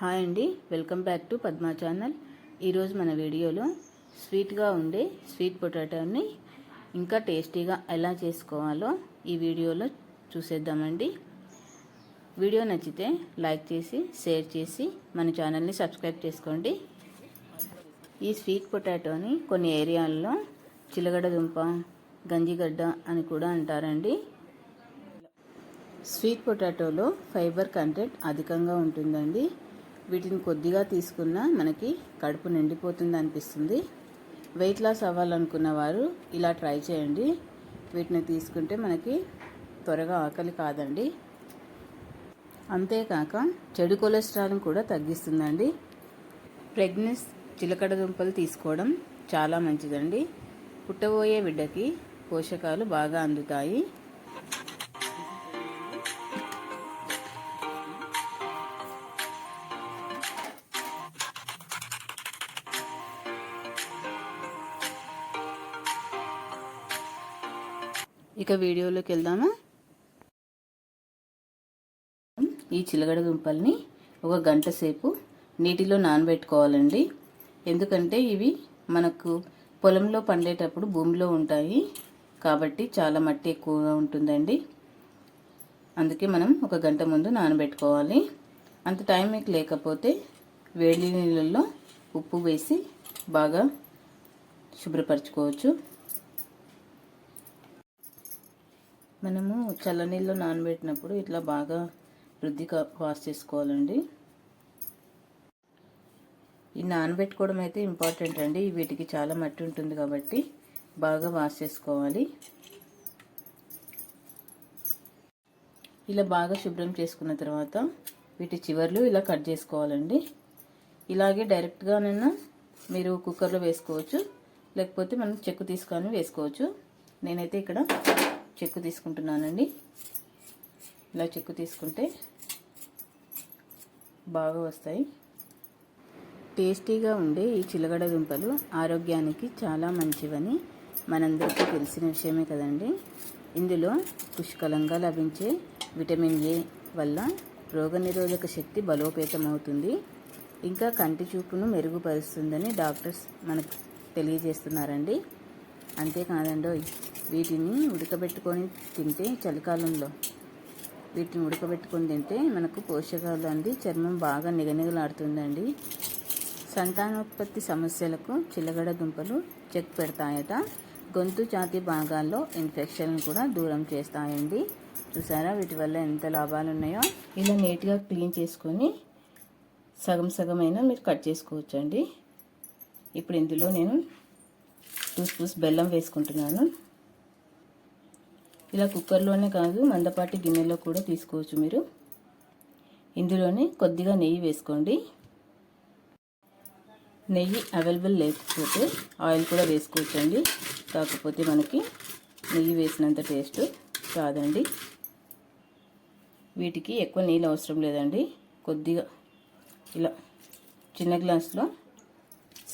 Hi అండి. Welcome back to Padma channel. ఈరోజు మన వీడియోలో స్వీట్గా ఉండే స్వీట్ పొటాటోని ఇంకా టేస్టీగా ఎలా చేసుకోవాలో ఈ వీడియోలో చూసేద్దామండి. వీడియో నచ్చితే లైక్ చేసి షేర్ చేసి మన ఛానల్ని సబ్స్క్రైబ్ చేసుకోండి. ఈ స్వీట్ పొటాటోని కొన్ని ఏరియాల్లో చిలగడ దుంప గంజిగడ్డ అని కూడా అంటారండి. స్వీట్ పొటాటోలో ఫైబర్ కంటెంట్ అధికంగా ఉంటుందండి. వీటిని కొద్దిగా తీసుకున్నా మనకి కడుపు నిండిపోతుంది అనిపిస్తుంది. వెయిట్ లాస్ అవ్వాలనుకున్న వారు ఇలా ట్రై చేయండి. వీటిని తీసుకుంటే మనకి త్వరగా ఆకలి కాదండి. అంతేకాక చెడు కొలెస్ట్రాల్ కూడా తగ్గిస్తుందండి. ప్రెగ్నెన్స్ చిలకడ దుంపలు తీసుకోవడం చాలా మంచిదండి. పుట్టబోయే బిడ్డకి పోషకాలు బాగా అందుతాయి. ఇక వీడియోలోకి వెళ్దామా? ఈ చిలగడ దుంపల్ని ఒక గంట సేపు నీటిలో నానబెట్టుకోవాలండి. ఎందుకంటే ఇవి మనకు పొలంలో పండేటప్పుడు భూమిలో ఉంటాయి. కాబట్టి చాలా మట్టి ఎక్కువగా ఉంటుందండి. అందుకే మనం ఒక గంట ముందు నానబెట్టుకోవాలి. అంత టైం మీకు లేకపోతే వేడి నీళ్ళల్లో ఉప్పు వేసి బాగా శుభ్రపరచుకోవచ్చు. మనము చల్లనీళ్ళు నానబెట్టినప్పుడు ఇట్లా బాగా రుద్దిగా వాష్ చేసుకోవాలండి. ఈ నానబెట్టుకోవడం అయితే ఇంపార్టెంట్ అండి. వీటికి చాలా మట్టి ఉంటుంది కాబట్టి బాగా వాష్ చేసుకోవాలి. ఇలా బాగా శుభ్రం చేసుకున్న తర్వాత వీటి చివర్లు ఇలా కట్ చేసుకోవాలండి. ఇలాగే డైరెక్ట్గానైనా మీరు కుక్కర్లో వేసుకోవచ్చు. లేకపోతే మనం చెక్కు తీసుకొని వేసుకోవచ్చు. నేనైతే ఇక్కడ చెక్కు తీసుకుంటున్నానండి. ఇలా చెక్కు తీసుకుంటే బాగా వస్తాయి. టేస్టీగా ఉండే ఈ చిలగడ దుంపలు ఆరోగ్యానికి చాలా మంచివని మనందరికీ తెలిసిన విషయమే కదండి. ఇందులో పుష్కలంగా లభించే విటమిన్ ఏ వల్ల రోగనిరోధక శక్తి బలోపేతం అవుతుంది ఇంకా కంటి చూపును మెరుగుపరుస్తుందని డాక్టర్స్ మనకు తెలియజేస్తున్నారండి. అంతేకాదండో వీటిని ఉడకబెట్టుకొని తింటే చలికాలంలో. వీటిని ఉడకబెట్టుకొని తింటే మనకు పోషకాలు అంది చర్మం బాగా నిగనిగలాడుతుందండి. సంతానోత్పత్తి సమస్యలకు చిలగడ దుంపలు చెక్ పెడతాయట. గొంతు ఛాతి భాగాల్లో ఇన్ఫెక్షన్ కూడా దూరం చేస్తాయండి. చూసారా వీటి వల్ల ఎంత లాభాలు ఉన్నాయో ఇలా నీట్గా క్లీన్ చేసుకొని సగం సగమైనా మీరు కట్ చేసుకోవచ్చండి. ఇప్పుడు ఇందులో నేను టూ స్పూన్స్ బెల్లం వేసుకుంటున్నాను. ఇలా కుక్కర్లోనే కాదు మందపాటి గిన్నెలో కూడా తీసుకోవచ్చు మీరు. ఇందులోనే కొద్దిగా నెయ్యి వేసుకోండి. నెయ్యి అవైలబుల్ లేకపోతే ఆయిల్ కూడా వేసుకోవచ్చండి. కాకపోతే మనకి నెయ్యి వేసినంత టేస్ట్ కాదండి వీటికి ఎక్కువ నీళ్ళు అవసరం లేదండి. కొద్దిగా ఇలా చిన్న గ్లాస్లో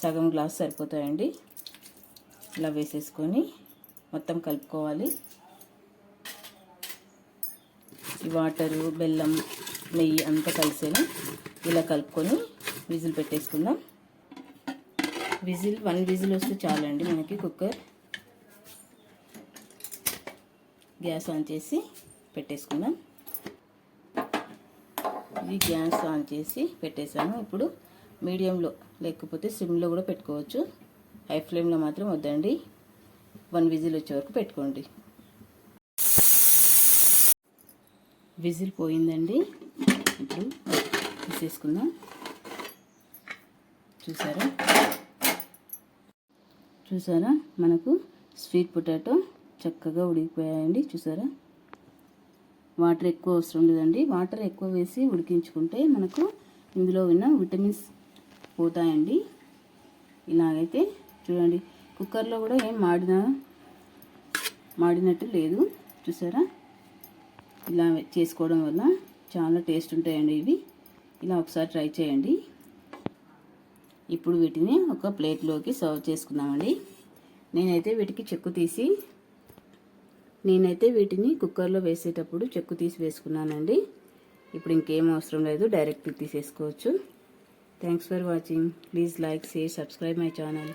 సగం గ్లాస్ సరిపోతాయండి. ఇలా వేసేసుకొని మొత్తం కలుపుకోవాలి. ఈ వాటరు బెల్లం నెయ్యి అంతా కలిసేలా ఇలా కలుపుకొని విజిల్ పెట్టేసుకుందాం. విజిల్ వన్ విజిల్ వస్తే చాలండి మనకి కుక్కర్. గ్యాస్ ఆన్ చేసి పెట్టేసుకుందాం. ఇది గ్యాస్ ఆన్ చేసి పెట్టేశాను ఇప్పుడు మీడియంలో లేకపోతే సిమ్లో కూడా పెట్టుకోవచ్చు. హై ఫ్లేమ్లో మాత్రం వద్దండి. వన్ విజిల్ వచ్చే వరకు పెట్టుకోండి. విజిల్ పోయిందండి. ఇప్పుడు తీసేసుకుందాం. చూసారా? చూసారా? మనకు స్వీట్ పొటాటో చక్కగా ఉడికిపోయాయండి. చూసారా? వాటర్ ఎక్కువ అవసరం లేదండి. వాటర్ ఎక్కువ వేసి ఉడికించుకుంటే మనకు ఇందులో ఉన్న విటమిన్స్ పోతాయండి. ఇలాగైతే చూడండి కుక్కర్లో కూడా ఏం మాడిన మాడినట్టు లేదు. చూసారా? ఇలా చేసుకోవడం వల్ల చాలా టేస్ట్ ఉంటాయండి ఇవి. ఇలా ఒకసారి ట్రై చేయండి. ఇప్పుడు వీటిని ఒక ప్లేట్లోకి సర్వ్ చేసుకుందామండి. నేనైతే వీటికి చెక్కు తీసి నేనైతే వీటిని కుక్కర్లో వేసేటప్పుడు చెక్కు తీసి వేసుకున్నానండి. ఇప్పుడు ఇంకేం అవసరం లేదు డైరెక్ట్ తీసేసుకోవచ్చు. Thanks for watching please like share subscribe my channel